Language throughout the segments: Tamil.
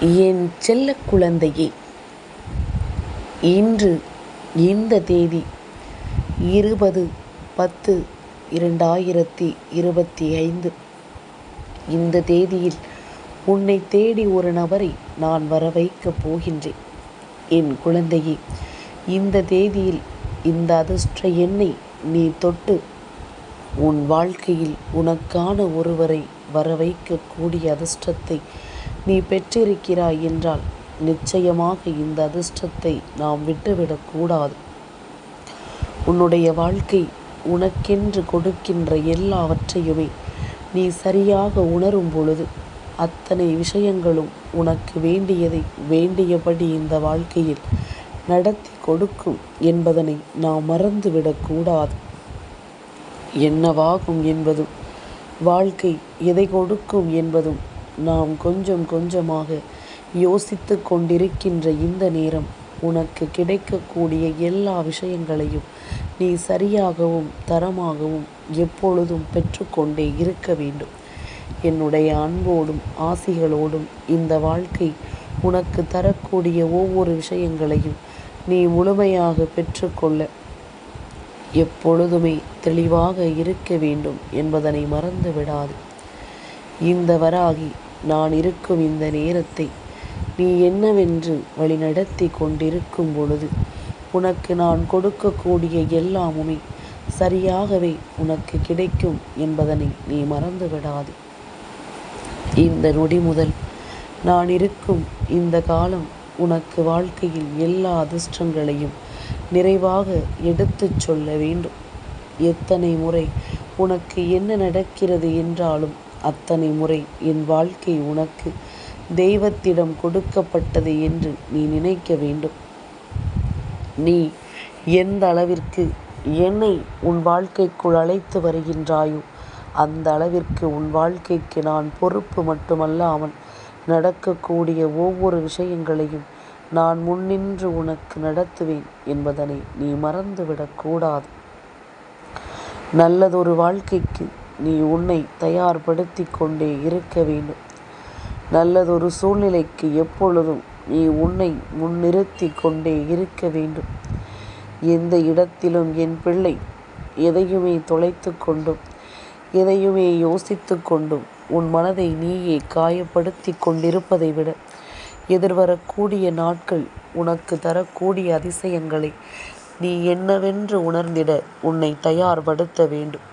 என் செல்ல குழந்தையே இன்று இந்த தேதி இருபது பத்து இரண்டாயிரத்தி இருபத்தி ஐந்து. இந்த தேதியில் உன்னை தேடி ஒரு நபரை நான் வர வைக்கப் போகின்றேன். என் குழந்தையே இந்த தேதியில் இந்த அதிர்ஷ்ட எண்ணை நீ தொட்டு உன் வாழ்க்கையில் உனக்கான ஒருவரை வர வைக்கக்கூடிய அதிர்ஷ்டத்தை நீ பெற்றிருக்கிறாய் என்றால் நிச்சயமாக இந்த அதிர்ஷ்டத்தை நாம் விட்டுவிடக்கூடாது உன்னுடைய வாழ்க்கை உனக்கென்று கொடுக்கின்ற எல்லாவற்றையுமே நீ சரியாக உணரும் பொழுது அத்தனை விஷயங்களும் உனக்கு வேண்டியதை வேண்டியபடி இந்த வாழ்க்கையில் நடத்தி கொடுக்கும் என்பதனை நாம் மறந்துவிடக்கூடாது என்னவாகும் என்பதும் வாழ்க்கை எதை கொடுக்கும் என்பதும் நாம் கொஞ்சம் கொஞ்சமாக யோசித்து கொண்டிருக்கின்ற இந்த நேரம் உனக்கு கிடைக்கக்கூடிய எல்லா விஷயங்களையும் நீ சரியாகவும் தரமாகவும் எப்பொழுதும் பெற்றுக்கொண்டே இருக்க வேண்டும். என்னுடைய அன்போடும் ஆசிகளோடும் இந்த வாழ்க்கை உனக்கு தரக்கூடிய ஒவ்வொரு விஷயங்களையும் நீ முழுமையாக பெற்றுக்கொள்ள எப்பொழுதுமே தெளிவாக இருக்க வேண்டும் என்பதனை மறந்து விடாது இந்த வராகி நான் இருக்கும் இந்த நேரத்தை நீ என்னவென்று வழிநடத்தி கொண்டிருக்கும் பொழுது உனக்கு நான் கொடுக்கக்கூடிய எல்லாமுமே சரியாகவே உனக்கு கிடைக்கும் என்பதனை நீ மறந்து விடாது இந்த நொடி முதல் நான் இருக்கும் இந்த காலம் உனக்கு வாழ்க்கையில் எல்லா அதிர்ஷ்டங்களையும் நிறைவாக எடுத்துச் சொல்ல வேண்டும். எத்தனை முறை உனக்கு என்ன நடக்கிறது என்றாலும் அத்தனை முறை என் வாழ்க்கை உனக்கு தெய்வத்திடம் கொடுக்கப்பட்டது என்று நீ நினைக்க வேண்டும். நீ எந்த அளவிற்கு என்னை உன் வாழ்க்கைக்குள் அழைத்து வருகின்றாயோ அந்த அளவிற்கு உன் வாழ்க்கைக்கு நான் பொறுப்பு மட்டுமல்லாமல் நடக்கக்கூடிய ஒவ்வொரு விஷயங்களையும் நான் முன்னின்று உனக்கு நடத்துவேன் என்பதனை நீ மறந்துவிடக்கூடாது. நல்லதொரு வாழ்க்கைக்கு நீ உன்னை தயார்படுத்தி கொண்டே இருக்க வேண்டும். நல்லதொரு சூழ்நிலைக்கு எப்பொழுதும் நீ உன்னை முன்னிறுத்தி கொண்டே இருக்க வேண்டும். எந்த இடத்திலும் என் பிள்ளை எதையுமே தொலைத்து கொண்டும் எதையுமே யோசித்து கொண்டும் உன் மனதை நீயே காயப்படுத்தி கொண்டிருப்பதை விட எதிர்வரக்கூடிய நாட்கள் உனக்கு தரக்கூடிய அதிசயங்களை நீ என்னவென்று உணர்ந்திட உன்னை தயார்படுத்த வேண்டும்.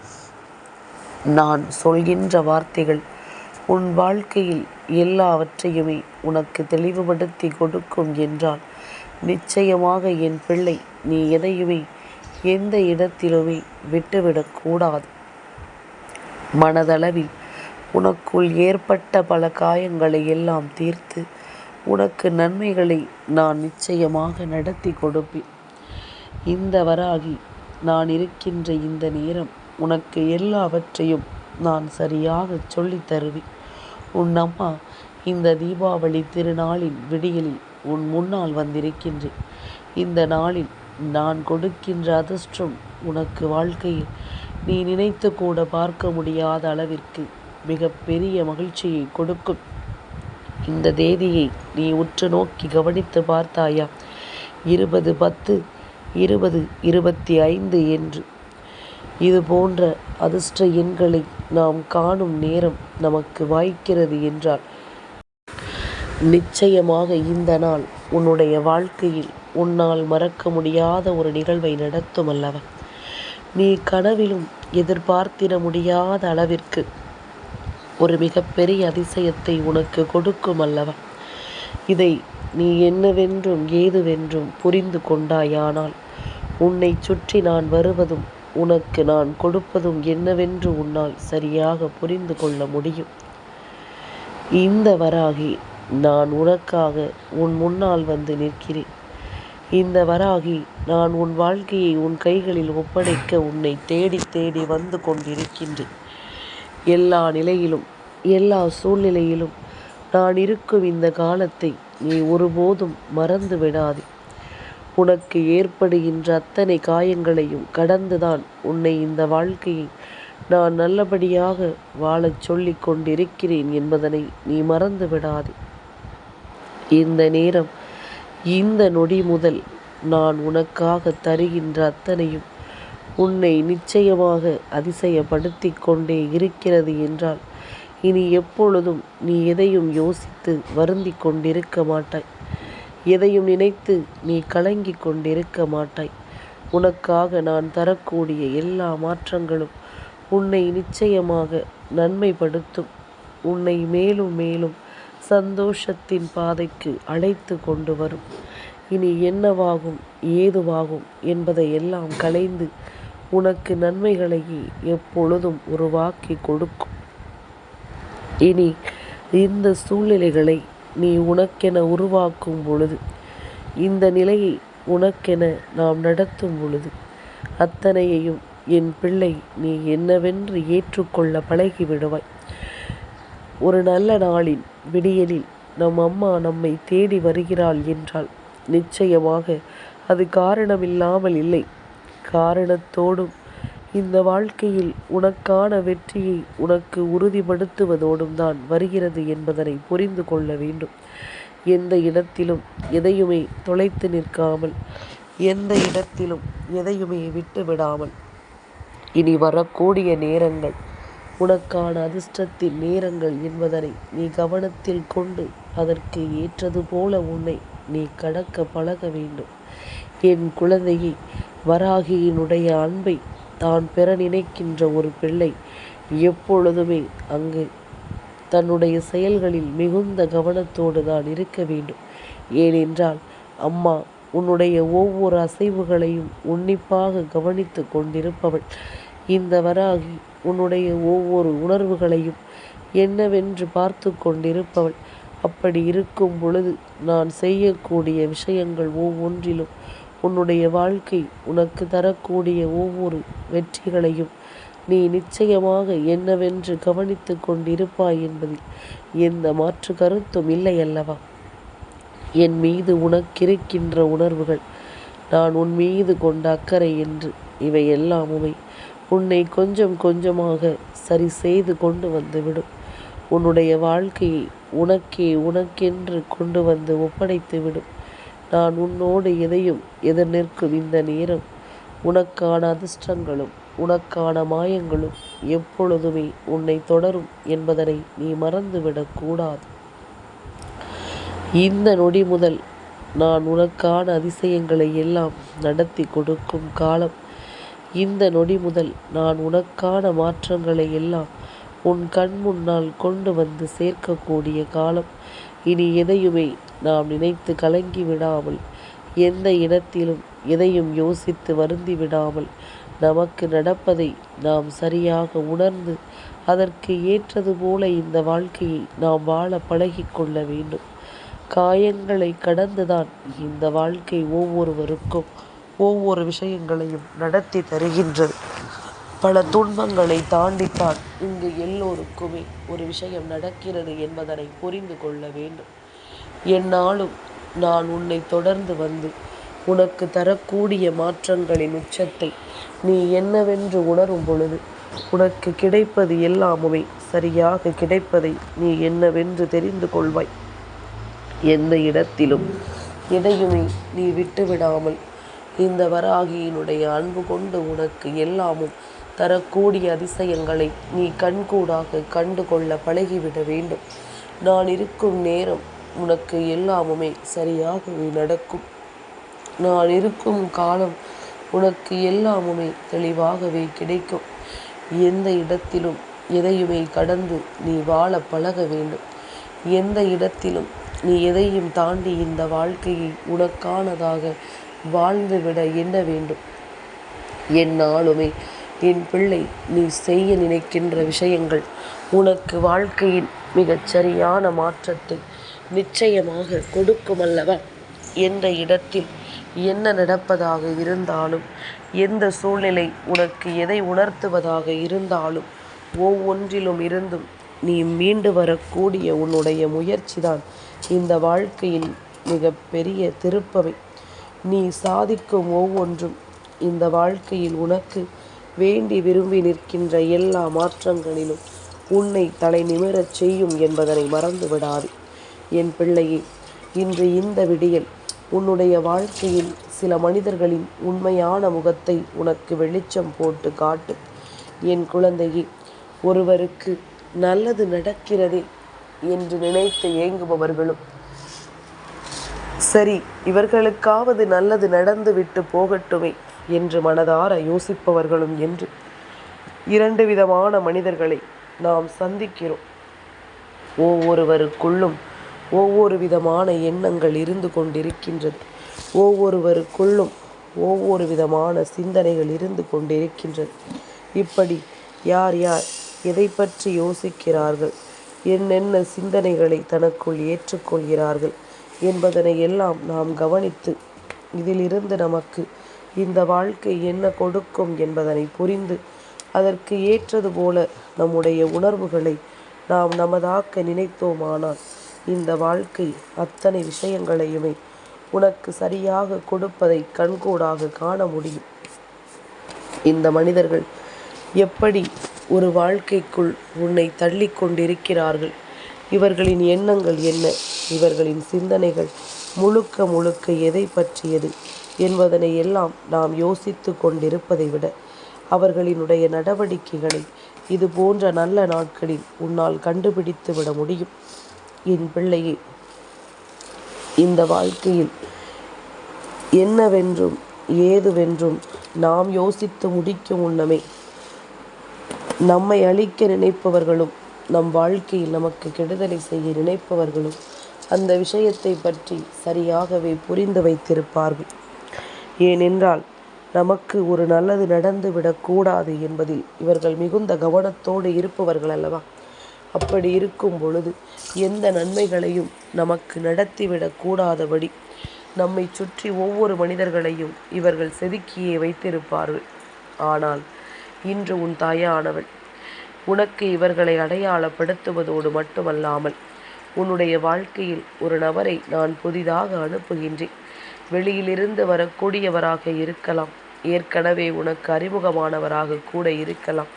நான் சொல்கின்ற வார்த்தைகள் உன் வாழ்க்கையில் எல்லாவற்றையுமே உனக்கு தெளிவுபடுத்தி கொடுக்கும் என்றால் நிச்சயமாக என் பிள்ளை நீ எதையுமே எந்த இடத்திலுமே விட்டுவிடக்கூடாது மனதளவில் உனக்குள் ஏற்பட்ட பல காயங்களை எல்லாம் தீர்த்து உனக்கு நன்மைகளை நான் நிச்சயமாக நடத்தி கொடுப்பேன். இந்த வராகி நான் இருக்கின்ற இந்த நேரம் உனக்கு எல்லாவற்றையும் நான் சரியாக சொல்லித் தருவேன் உன் அம்மா இந்த தீபாவளி திருநாளின் விடியலில் உன் முன்னால் வந்திருக்கின்றேன். இந்த நாளில் நான் கொடுக்கின்ற அதிர்ஷ்டம் உனக்கு வாழ்க்கையில் நீ நினைத்து கூட பார்க்க முடியாத அளவிற்கு மிக பெரிய மகிழ்ச்சியை கொடுக்கும். இந்த தேதியை நீ உற்று நோக்கி கவனித்து பார்த்தாயா? இருபது பத்து இருபது இருபத்தி ஐந்து என்று இது போன்ற அதிர்ஷ்ட எண்களை நாம் காணும் நேரம் நமக்கு வாய்க்கிறது என்றால் நிச்சயமாக இந்த நாள் உன்னுடைய வாழ்க்கையில் உன்னால் மறக்க முடியாத ஒரு நிகழ்வை நடத்தும் அல்லவா? நீ கனவிலும் எதிர்பார்த்திட முடியாத அளவிற்கு ஒரு மிகப்பெரிய அதிசயத்தை உனக்கு கொடுக்கும் அல்லவா? இதை நீ என்னவென்றும் ஏதுவென்றும் புரிந்து கொண்டாயானால் உன்னை சுற்றி நான் வருவதும் உனக்கு நான் கொடுப்பதும் என்னவென்று உன்னால் சரியாக புரிந்து கொள்ள முடியும். இந்த வராகி நான் உனக்காக உன் முன்னால் வந்து நிற்கிறேன். இந்த வராகி நான் உன் வாழ்க்கையை உன் கைகளில் ஒப்படைக்க உன்னை தேடி தேடி வந்து கொண்டிருக்கின்றேன். எல்லா நிலையிலும் எல்லா சூழ்நிலையிலும் நான் இருக்கும் இந்த காலத்தை நீ ஒருபோதும் மறந்து விடாதே. உனக்கு ஏற்படுகின்ற அத்தனை காயங்களையும் கடந்துதான் உன்னை இந்த வாழ்க்கையை நான் நல்லபடியாக வாழச் சொல்லிக் கொண்டிருக்கிறேன் என்பதனை நீ மறந்து விடாதே. இந்த நேரம் இந்த நொடி முதல் நான் உனக்காக தருகின்ற அத்தனையும் உன்னை நிச்சயமாக அதிசயப்படுத்திக் கொண்டே இருக்கிறது என்றால் இனி எப்பொழுதும் நீ எதையும் யோசித்து வருந்தி கொண்டிருக்க மாட்டாய். எதையும் நினைத்து நீ கலங்கிக் கொண்டிருக்க மாட்டாய். உனக்காக நான் தரக்கூடிய எல்லா மாற்றங்களும் உன்னை நிச்சயமாக நன்மைப்படுத்தும். உன்னை மேலும் மேலும் சந்தோஷத்தின் பாதைக்கு அழைத்து கொண்டு வரும். இனி என்னவாகும் ஏதுவாகும் என்பதை எல்லாம் கலைந்து உனக்கு நன்மைகளையே எப்பொழுதும் உருவாக்கி கொடுக்கும். இனி இந்த சூழ்நிலைகளை நீ உனக்கென உருவாக்கும் பொழுது இந்த நிலையை உனக்கென நாம் நடத்தும் பொழுது அத்தனையையும் என் பிள்ளை நீ என்னவென்று ஏற்றுக்கொள்ள பழகி விடுவாய் ஒரு நல்ல நாளின் விடியலில் நம் அம்மா நம்மை தேடி வருகிறாள் என்றால் நிச்சயமாக அது காரணமில்லாமல் இல்லை. காரணத்தோடும் இந்த வாழ்க்கையில் உனக்கான வெற்றியை உனக்கு உறுதிப்படுத்துவதோடும் தான் வருகிறது என்பதனை புரிந்து கொள்ள வேண்டும். எந்த இடத்திலும் எதையுமே தொலைத்து நிற்காமல் எந்த இடத்திலும் எதையுமே விட்டு விடாமல் இனி வரக்கூடிய நேரங்கள் உனக்கான அதிர்ஷ்டத்தின் நேரங்கள் என்பதனை நீ கவனத்தில் கொண்டு அதற்கு ஏற்றது போல உன்னை நீ கடக்க பழக வேண்டும். என் குழந்தையை வராகியினுடைய அன்பை தான் பெற நினைக்கின்ற ஒரு பிள்ளை எப்பொழுதுமே அங்கு தன்னுடைய செயல்களில் மிகுந்த கவனத்தோடு தான் இருக்க வேண்டும். ஏனென்றால் அம்மா உன்னுடைய ஒவ்வொரு அசைவுகளையும் உன்னிப்பாக கவனித்து கொண்டிருப்பவள். இந்த வராகி உன்னுடைய ஒவ்வொரு உணர்வுகளையும் என்னவென்று பார்த்து கொண்டிருப்பவள். அப்படி இருக்கும் பொழுது நான் செய்யக்கூடிய விஷயங்கள் ஒவ்வொன்றிலும் உன்னுடைய வாழ்க்கை உனக்கு தரக்கூடிய ஒவ்வொரு வெற்றிகளையும் நீ நிச்சயமாக என்னவென்று கவனித்து கொண்டிருப்பாய் என்பதில் எந்த மாற்று கருத்தும் இல்லை அல்லவா என் மீது உனக்கிருக்கின்ற உணர்வுகள் நான் உன் மீது கொண்ட அக்கறை என்று இவை எல்லாமுமே உன்னை கொஞ்சம் கொஞ்சமாக சரி செய்து கொண்டு வந்துவிடும். உன்னுடைய வாழ்க்கையை உனக்கே உனக்கென்று கொண்டு வந்து ஒப்படைத்து விடும் நான் உன்னோடு எதையும் எதிர் நிற்கும் இந்த நேரம். உனக்கான அதிர்ஷ்டங்களும் உனக்கான மாயங்களும் எப்பொழுதுமே உன்னை தொடரும் என்பதனை நீ மறந்துவிடக்கூடாது இந்த நொடி முதல் நான் உனக்கான அதிசயங்களை எல்லாம் நடத்தி கொடுக்கும் காலம். இந்த நொடி முதல் நான் உனக்கான மாற்றங்களை எல்லாம் உன் கண் முன்னால் கொண்டு வந்து சேர்க்கக்கூடிய காலம். இனி எதையுமே நாம் நினைத்து கலங்கி விடாமல் எந்த இடத்திலும் எதையும் யோசித்து வருந்தி விடாமல் நமக்கு நடப்பதை நாம் சரியாக உணர்ந்து அதற்கு ஏற்றது போல இந்த வாழ்க்கையை நாம் வாழ பழகிக்கொள்ள வேண்டும். காயங்களை கடந்துதான் இந்த வாழ்க்கை ஒவ்வொருவருக்கும் ஒவ்வொரு விஷயங்களையும் நடத்தி தருகின்றது. பல துன்பங்களை தாண்டித்தான் இங்கு எல்லோருக்குமே ஒரு விஷயம் நடக்கிறது என்பதனை புரிந்து கொள்ள வேண்டும். என்னாலும் நான் உன்னை தொடர்ந்து வந்து உனக்கு தரக்கூடிய மாற்றங்களின் உச்சத்தை நீ என்னவென்று உணரும் பொழுது உனக்கு கிடைப்பது எல்லாமுமே சரியாக கிடைப்பதை நீ என்னவென்று தெரிந்து கொள்வாய். எந்த இடத்திலும் எதையுமே நீ விட்டுவிடாமல் இந்த வராகியினுடைய அன்பு கொண்டு உனக்கு எல்லாமும் தரக்கூடிய அதிசயங்களை நீ கண்கூடாக கண்டு கொள்ள பழகிவிட வேண்டும். நான் இருக்கும் நேரம் உனக்கு எல்லாமுமே சரியாகவே நடக்கும். நான் இருக்கும் காலம் உனக்கு எல்லாமுமே தெளிவாகவே கிடைக்கும். எந்த இடத்திலும் எதையுமே கடந்து நீ வாழ பழக வேண்டும். எந்த இடத்திலும் நீ எதையும் தாண்டி இந்த வாழ்க்கையை உனக்கானதாக வாழ்ந்துவிட எண்ண வேண்டும்? என்னாலுமே என் பிள்ளை நீ செய்ய நினைக்கின்ற விஷயங்கள் உனக்கு வாழ்க்கையின் மிகச் சரியான மாற்றத்தை நிச்சயமாக கொடுக்குமல்லவா? என்ற இடத்தில் என்ன நடப்பதாக இருந்தாலும் எந்த சூழ்நிலை உனக்கு எதை உணர்த்துவதாக இருந்தாலும் ஒவ்வொன்றிலும் இருந்தும் நீ மீண்டு வரக்கூடிய உன்னுடைய முயற்சிதான் இந்த வாழ்க்கையில் மிகப்பெரிய திருப்பவை. நீ சாதிக்கும் ஒவ்வொன்றும் இந்த வாழ்க்கையில் உனக்கு வேண்டி விரும்பி நிற்கின்ற எல்லா மாற்றங்களிலும் உன்னை தலை நிமிரச் செய்யும் என்பதனை மறந்து விடாது என் பிள்ளையே இன்று இந்த விடியல் உன்னுடைய வாழ்க்கையில் சில மனிதர்களின் உண்மையான முகத்தை உனக்கு வெளிச்சம் போட்டு காட்டும் என் குழந்தையே ஒருவருக்கு நல்லது நடக்கிறதே என்று நினைத்து ஏங்குபவர்களும் சரி இவர்களுக்காவது நல்லது நடந்து விட்டு போகட்டுமே என்று மனதார யோசிப்பவர்களும் என்று. இரண்டு விதமான மனிதர்களை நாம் சந்திக்கிறோம். ஒவ்வொருவருக்குள்ளும் ஒவ்வொரு விதமான எண்ணங்கள் இருந்து கொண்டிருக்கின்றது. ஒவ்வொருவருக்குள்ளும் ஒவ்வொரு விதமான சிந்தனைகள் இருந்து கொண்டிருக்கின்றது. இப்படி யார் யார் எதை பற்றி யோசிக்கிறார்கள்? என்னென்ன சிந்தனைகளை தனக்குள் ஏற்றுக்கொள்கிறார்கள்? என்பதனை எல்லாம் நாம் கவனித்து இதிலிருந்து நமக்கு இந்த வாழ்க்கை என்ன கொடுக்கும் என்பதனை புரிந்து அதற்கு ஏற்றது போல நம்முடைய உணர்வுகளை நாம் நமதாக்க நினைத்தோமானால் இந்த வாழ்க்கை அத்தனை விஷயங்களையுமே உனக்கு சரியாக கொடுப்பதை கண்கூடாக காண முடியும். இந்த மனிதர்கள் எப்படி ஒரு வாழ்க்கைக்குள் உன்னை தள்ளி கொண்டிருக்கிறார்கள்? இவர்களின் எண்ணங்கள் என்ன? இவர்களின் சிந்தனைகள் முழுக்க முழுக்க எதை பற்றியது என்பதனை எல்லாம் நாம் யோசித்து கொண்டிருப்பதை விட அவர்களினுடைய நடவடிக்கைகளை இது போன்ற நல்ல நாட்களில் உன்னால் கண்டுபிடித்து விட முடியும். என் பிள்ளையே இந்த வாழ்க்கையில் என்னவென்றும் ஏதுவென்றும் நாம் யோசித்து முடிக்கும் முன்னமே நம்மை அழிக்க நினைப்பவர்களும் நம் வாழ்க்கையில் நமக்கு கெடுதலை செய்ய நினைப்பவர்களும் அந்த விஷயத்தை பற்றி சரியாகவே புரிந்து வைத்திருப்பார்கள். ஏனென்றால் நமக்கு ஒரு நல்லது நடந்து விடக்கூடாது என்பதில் இவர்கள் மிகுந்த கவனத்தோடு இருப்பவர்கள் அல்லவா? அப்படி இருக்கும் பொழுது எந்த நன்மைகளையும் நமக்கு நடத்திவிடக்கூடாதபடி நம்மை சுற்றி ஒவ்வொரு மனிதர்களையும் இவர்கள் செதுக்கியே வைத்திருப்பார்கள். ஆனால் இன்று உன் தாயானவள் உனக்கு இவர்களை அடையாளப்படுத்துவதோடு மட்டுமல்லாமல் உன்னுடைய வாழ்க்கையில் ஒரு நபரை நான் புதிதாக அனுப்புகின்றேன். வெளியிலிருந்து வரக்கூடியவராக இருக்கலாம். ஏற்கனவே உனக்கு அறிமுகமானவராக கூட இருக்கலாம்.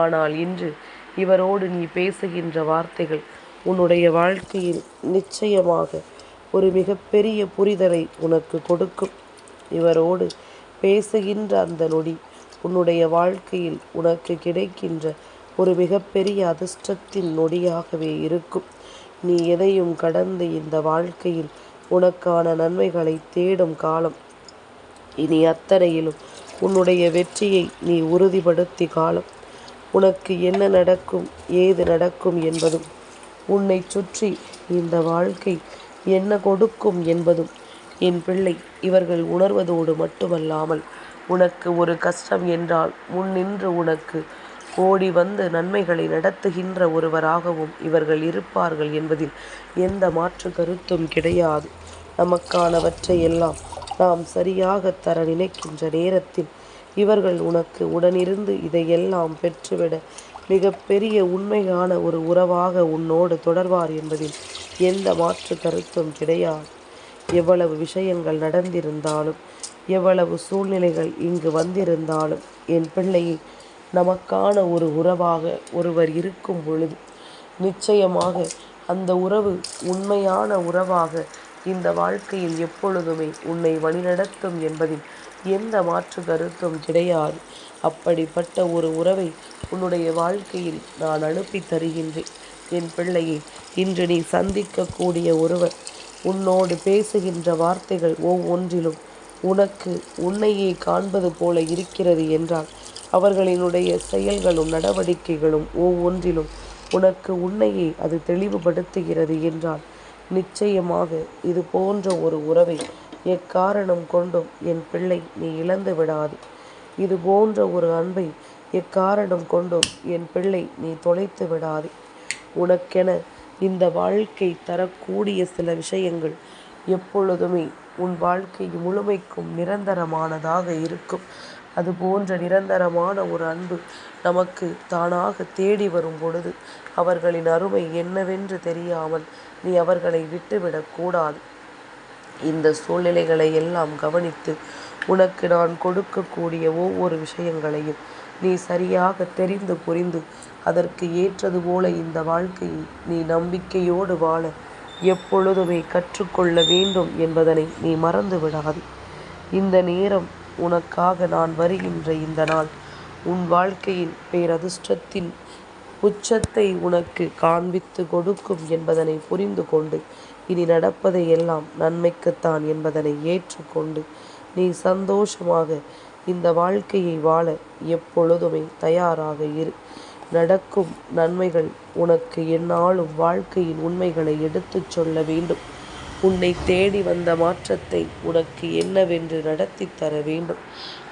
ஆனால் இன்று இவரோடு நீ பேசுகின்ற வார்த்தைகள் உன்னுடைய வாழ்க்கையில் நிச்சயமாக ஒரு மிகப்பெரிய புரிதலை உனக்கு கொடுக்கும். இவரோடு பேசுகின்ற அந்த நொடி உன்னுடைய வாழ்க்கையில் உனக்கு கிடைக்கின்ற ஒரு மிகப்பெரிய அதிர்ஷ்டத்தின் நொடியாகவே இருக்கும். நீ எதையும் கடந்து இந்த வாழ்க்கையில் உனக்கான நன்மைகளை தேடும் காலம். இனி அத்தனையிலும் உன்னுடைய வெற்றியை நீ உறுதிப்படுத்தி காலம் உனக்கு என்ன நடக்கும் ஏது நடக்கும் என்பதும் உன்னை சுற்றி இந்த வாழ்க்கை என்ன கொடுக்கும் என்பதும். என் பிள்ளை இவர்கள் உணர்வதோடு மட்டுமல்லாமல் உனக்கு ஒரு கஷ்டம் என்றால் முன்னின்று உனக்கு ஓடி வந்து நன்மைகளை நடத்துகின்ற ஒருவராகவும் இவர்கள் இருப்பார்கள் என்பதில் எந்த மாற்று கருத்தும் கிடையாது. நமக்கானவற்றை எல்லாம் நாம் சரியாக தர நினைக்கின்ற நேரத்தில் இவர்கள் உனக்கு உடனிருந்து இதையெல்லாம் பெற்றுவிட மிகப்பெரிய உண்மையான ஒரு உறவாக உன்னோடு தொடர்வார் என்பதில் எந்த மாற்று கருத்தும் கிடையாது. எவ்வளவு விஷயங்கள் நடந்திருந்தாலும் எவ்வளவு சூழ்நிலைகள் இங்கு வந்திருந்தாலும் என் பிள்ளையை நமக்கான ஒரு உறவாக ஒருவர் இருக்கும் பொழுது நிச்சயமாக அந்த உறவு உண்மையான உறவாக இந்த வாழ்க்கையில் எப்பொழுதுமே உன்னை வழிநடத்தும் என்பதில் எந்த மாற்று கருத்தும் கிடையாது. அப்படிப்பட்ட ஒரு உறவை உன்னுடைய வாழ்க்கையில் நான் அனுப்பி தருகின்றேன். என் பிள்ளையை இன்று நீ சந்திக்கக்கூடிய ஒருவர் உன்னோடு பேசுகின்ற வார்த்தைகள் ஒவ்வொன்றிலும் உனக்கு உன்னையே காண்பது போல இருக்கிறது என்றால் அவர்களினுடைய செயல்களும் நடவடிக்கைகளும் ஒவ்வொன்றிலும் உனக்கு உன்னையே அது தெளிவுபடுத்துகிறது என்றால் நிச்சயமாக இது போன்ற ஒரு உறவை எக்காரணம் கொண்டும் என் பிள்ளை நீ இழந்து விடாது. இது போன்ற ஒரு அன்பை எக்காரணம் கொண்டும் என் பிள்ளை நீ தொலைத்து விடாது. உனக்கென இந்த வாழ்க்கை தரக்கூடிய சில விஷயங்கள் எப்பொழுதுமே உன் வாழ்க்கை முழுமைக்கும் நிரந்தரமானதாக இருக்கும். அது போன்ற நிரந்தரமான ஒரு அன்பு நமக்கு தானாக தேடி வரும் பொழுது அவர்களின் அருமை என்னவென்று தெரியாமல் நீ அவர்களை விட்டுவிடக்கூடாது இந்த சூழ்நிலைகளை எல்லாம் கவனித்து உனக்கு நான் கொடுக்கக்கூடிய ஒவ்வொரு விஷயங்களையும் நீ சரியாக தெரிந்து புரிந்து அதற்கு ஏற்றது போல இந்த வாழ்க்கையை நீ நம்பிக்கையோடு வாழ எப்பொழுதுமே கற்றுக்கொள்ள வேண்டும் என்பதனை நீ மறந்து விடாது. இந்த நேரம் உனக்காக நான் வருகின்ற இந்த நாள் உன் வாழ்க்கையின் பேரதிர்ஷ்டத்தின் உச்சத்தை உனக்கு காண்பித்து கொடுக்கும் என்பதனை புரிந்து கொண்டு இனி நடப்பதை எல்லாம் நன்மைக்குத்தான் என்பதனை ஏற்றுக்கொண்டு நீ சந்தோஷமாக இந்த வாழ்க்கையை வாழ எப்பொழுதுமே தயாராக இரு. நடக்கும் நன்மைகள் உனக்கு என்னாலும் வாழ்க்கையின் உண்மைகளை எடுத்துச் சொல்ல வேண்டும். உன்னை தேடி வந்த மாற்றத்தை உனக்கு என்னவென்று நடத்தி தர வேண்டும்.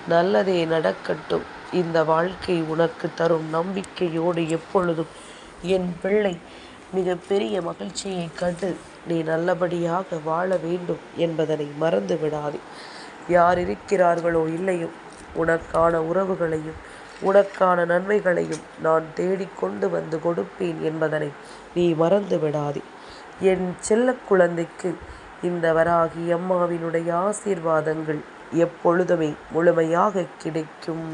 நல்லதே நடக்கட்டும். இந்த வாழ்க்கை உனக்கு தரும் நம்பிக்கையோடு எப்பொழுதும் என் பிள்ளை மிகப்பெரிய மகிழ்ச்சியை கண்டு நீ நல்லபடியாக வாழ வேண்டும் என்பதனை மறந்து விடாதே யார் இருக்கிறார்களோ இல்லையோ உனக்கான உறவுகளையும் உனக்கான நன்மைகளையும் நான் தேடிக்கொண்டு வந்து கொடுப்பேன் என்பதனை நீ மறந்து விடாதே என் செல்ல குழந்தைக்கு இந்த வராகி அம்மாவினுடைய ஆசீர்வாதங்கள் எப்பொழுதுமே முழுமையாக கிடைக்கும்.